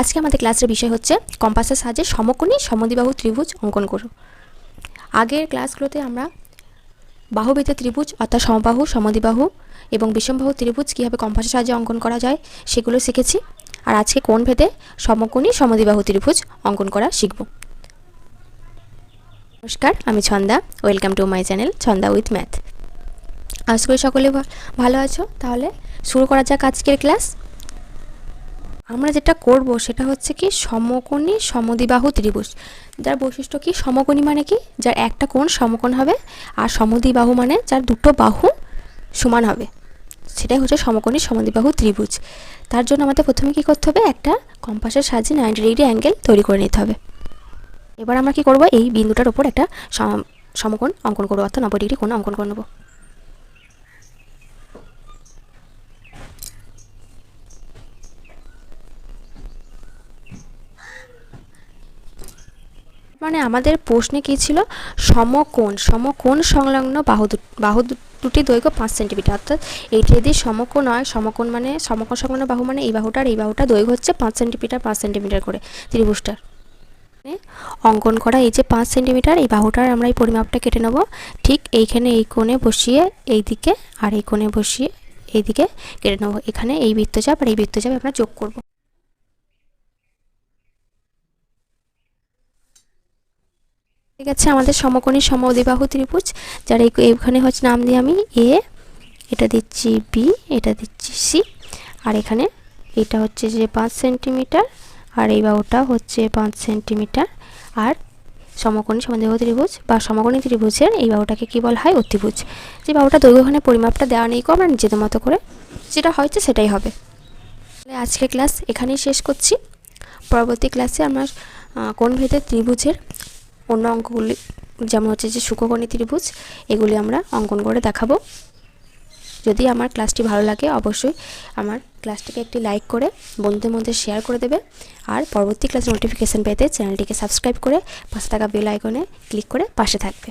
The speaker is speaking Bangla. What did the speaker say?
আজকে আমাদের ক্লাসের বিষয় হচ্ছে কম্পাসের সাহায্যে সমকোণী সমদ্বিবাহু ত্রিভুজ অঙ্কন করো। আগের ক্লাসগুলোতে আমরা বাহুবেদে ত্রিভুজ অর্থাৎ সমবাহু, সমদ্বিবাহু এবং বিষমবাহু ত্রিভুজ কীভাবে কম্পাসের সাহায্যে অঙ্কন করা যায় সেগুলো শিখেছি আর আজকে কোন ভেদে সমকোণী সমদ্বিবাহু ত্রিভুজ অঙ্কন করা শিখব? নমস্কার, আমি Chhanda. Welcome to my channel Chhanda with math আশা করি সকলে ভালো আছো। তাহলে শুরু করা যাক আজকের ক্লাস। আমরা যেটা করব সেটা হচ্ছে কি সমকোণী সমদ্বিবাহু ত্রিভুজ। যার বৈশিষ্ট্য কি? সমকোণী মানে কি? যার একটা কোণ সমকোণ হবে আর সমদ্বিবাহু মানে যার দুটো বাহু সমান হবে। সেটাই হচ্ছে সমকোণী সমদ্বিবাহু ত্রিভুজ। তার জন্য আমাদের প্রথমে কি করতে হবে? একটা কম্পাসের সাহায্যে নাইনটি ডিগ্রি অ্যাঙ্গেল তৈরি করে নিতে হবে। এবার আমরা কি করব? এই বিন্দুটার উপর একটা সম- সমকোণ অঙ্কন করব, অর্থাৎ নব্বই ডিগ্রি কোণ অঙ্কন করে নেব। মানে আমাদের প্রশ্নে কী ছিল? সমকোণ সমকোণ সংলগ্ন বাহু বাহু দুটি দৈর্ঘ্য পাঁচ সেন্টিমিটার। অর্থাৎ এইটি যদি সমকোণ হয়, সমকোণ মানে সমকোণ সংলগ্ন বাহু মানে এই বাহুটার, এই বাহুটা দৈর্ঘ্য হচ্ছে পাঁচ সেন্টিমিটার পাঁচ সেন্টিমিটার করে ত্রিভুজটার। অঙ্কন করা এই যে পাঁচ সেন্টিমিটার, এই বাহুটার আমরা এই পরিমাপটা কেটে নেব। ঠিক এইখানে এই কোণে বসিয়ে এই দিকে আর এই কোণে বসিয়ে এই দিকে কেটে নেব। এখানে এই বৃত্তচাপ আর এই বৃত্তচাপ আমরা যোগ করব। ঠিক আছে, আমাদের সমকোণী সমদ্বিবাহু ত্রিভুজ, যার এই এইখানে হচ্ছে নাম দিই আমি এ এটা দিচ্ছি বি এটা দিচ্ছি সি আর এখানে এটা হচ্ছে যে পাঁচ সেন্টিমিটার, আর এই বাহুটা হচ্ছে পাঁচ সেন্টিমিটার, আর সমকোণী সমদ্বিবাহু ত্রিভুজ বা সমকোণী ত্রিভুজের এই বাহুটাকে কী বলা হয়? অতিভুজ। যে বাহুটা দৈর্ঘ্যখানে পরিমাপটা দেওয়া নেই আমরা নিজেদের মতো করে যেটা হয়েছে সেটাই হবে। তাহলে আজকের ক্লাস এখানেই শেষ করছি। পরবর্তী ক্লাসে আমরা কোন ভেদে ত্রিভুজের অন্য অঙ্কগুলি যেমন হচ্ছে যে সুখকণী ত্রিভুজ, এগুলি আমরা অঙ্কন করে দেখাবো। যদি আমার ক্লাসটি ভালো লাগে, অবশ্যই আমার ক্লাসটিকে একটি লাইক করে, বন্ধুদের মধ্যে শেয়ার করে দেবে। আর পরবর্তী ক্লাসের নোটিফিকেশান পেতে চ্যানেলটিকে সাবস্ক্রাইব করে পাশে থাকা বেল আইকনে ক্লিক করে পাশে থাকবে।